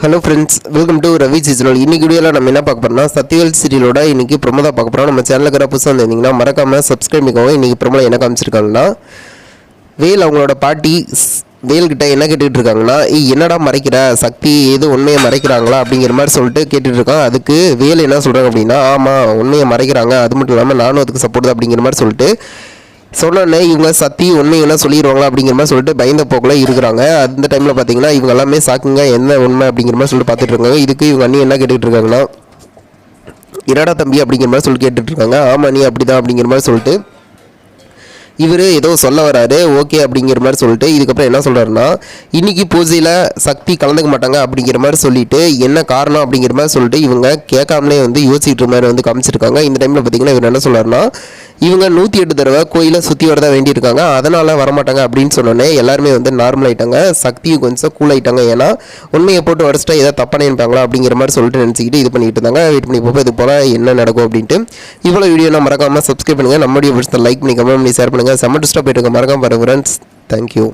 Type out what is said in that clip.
Hello friends welcome to Ravi seasonal இன்னைக்கு வீடியோவில் நம்ம என்ன பார்க்க போறோம்னா சத்யவேல் சீரியலோட இன்னைக்கு ப்ரொமோ தான் பார்க்க போகிறோம் நம்ம சேனலுக்கு புதுசாக வந்திருந்தீங்கன்னா மறக்காம சப்ஸ்கிரைப் பண்ணிக்கோங்க. இன்னைக்கு ப்ரொமோ என்ன காமிச்சிருக்காங்கன்னா வேல் அவங்களோட பாட்டி வேல்கிட்ட என்ன கேட்டுக்கிட்டு இருக்காங்கன்னா என்னடா மறைக்கிற? சக்தி எது உண்மையை மறைக்கிறாங்களா? அப்படிங்கிற மாதிரி சொல்லிட்டு கேட்டுட்டு இருக்கான். அதுக்கு வேல் என்ன சொல்கிறாங்க அப்படின்னா ஆமாம் உண்மையை மறைக்கிறாங்க. அது மட்டும் இல்லாமல் நானும் அதுக்கு சப்போர்ட் அப்படிங்கிற மாதிரி சொல்லிட்டு சொன்னோன்னே இவங்க சத்தி உண்மையெல்லாம் சொல்லிடுவாங்களா அப்படிங்கிற மாதிரி சொல்லிட்டு பயந்த போக்கில் இருக்கிறாங்க. அந்த டைமில் பார்த்தீங்கன்னா இவங்க எல்லாமே சாக்குங்க என்ன உண்மை அப்படிங்கிற மாதிரி சொல்லிட்டு பார்த்துட்டு இருக்காங்க. இதுக்கு இவங்க அண்ணி என்ன கேட்டுக்கிட்டு இருக்காங்கன்னா இரடா தம்பி? அப்படிங்கிற மாதிரி சொல்லி கேட்டுட்டு இருக்காங்க. ஆமா நீ அப்படிதான் அப்படிங்கிற மாதிரி சொல்லிட்டு இவர் ஏதோ சொல்ல வராரு. ஓகே அப்படிங்கிற மாதிரி சொல்லிட்டு இதுக்கப்புறம் என்ன சொல்கிறாருன்னா இன்றைக்கி பூஜையில் சக்தி கலந்துக்க மாட்டாங்க அப்படிங்கிற மாதிரி சொல்லிட்டு என்ன காரணம்? அப்படிங்கிற மாதிரி சொல்லிட்டு இவங்க கேட்காமலே வந்து யோசிக்கிற மாதிரி வந்து காமிச்சிருக்காங்க. இந்த டைமில் பார்த்தீங்கன்னா இவர் என்ன சொல்கிறாருன்னா இவங்க நூற்றி எட்டு தடவை கோயிலை சுற்றி வரதான் வேண்டியிருக்காங்க. அதனால் வரமாட்டாங்க அப்படின்னு சொன்னோன்னே எல்லாருமே வந்து நார்மல் ஆகிட்டாங்க சக்தியும் கொஞ்சம் கூல் ஆகிட்டாங்க ஏன்னா உண்மையை போட்டு வடிச்சிட்டா ஏதாவது தப்பாக நினைப்பாங்களா அப்படிங்கிற மாதிரி சொல்லிட்டு நினச்சிக்கிட்டு இது பண்ணிட்டு இருந்தாங்க. வெயிட் பண்ணி போப்போ இது போல் என்ன நடக்கும் அப்படின்ட்டு. இவ்வளோ வீடியோ நான் மறக்காமல் சப்ஸ்கிரைப் பண்ணுங்கள் நம்மளுடைய லைக் பண்ணி கமெண்ட் பண்ணி ஷேர் பண்ணுங்கள் செம்ம டிஸ்டாப் போயிட்டு மறக்காம பாருங்க ஃப்ரெண்ட்ஸ் தேங்க்யூ